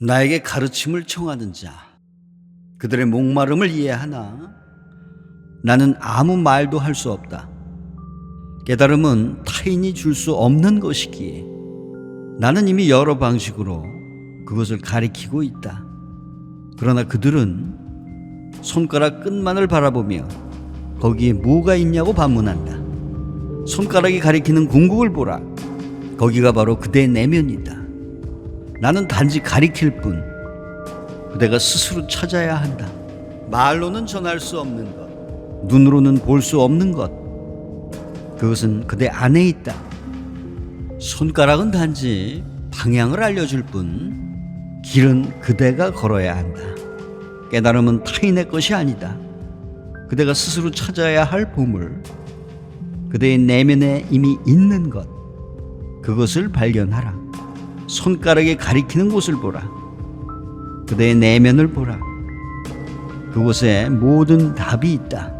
나에게 가르침을 청하는 자, 그들의 목마름을 이해하나? 나는 아무 말도 할 수 없다. 깨달음은 타인이 줄 수 없는 것이기에 나는 이미 여러 방식으로 그것을 가리키고 있다. 그러나 그들은 손가락 끝만을 바라보며 거기에 뭐가 있냐고 반문한다. 손가락이 가리키는 궁극을 보라. 거기가 바로 그대의 내면이다. 나는 단지 가리킬 뿐. 그대가 스스로 찾아야 한다. 말로는 전할 수 없는 것, 눈으로는 볼 수 없는 것. 그것은 그대 안에 있다. 손가락은 단지 방향을 알려줄 뿐, 길은 그대가 걸어야 한다. 깨달음은 타인의 것이 아니다. 그대가 스스로 찾아야 할 보물, 그대의 내면에 이미 있는 것, 그것을 발견하라. 손가락에 가리키는 곳을 보라. 그대의 내면을 보라. 그곳에 모든 답이 있다.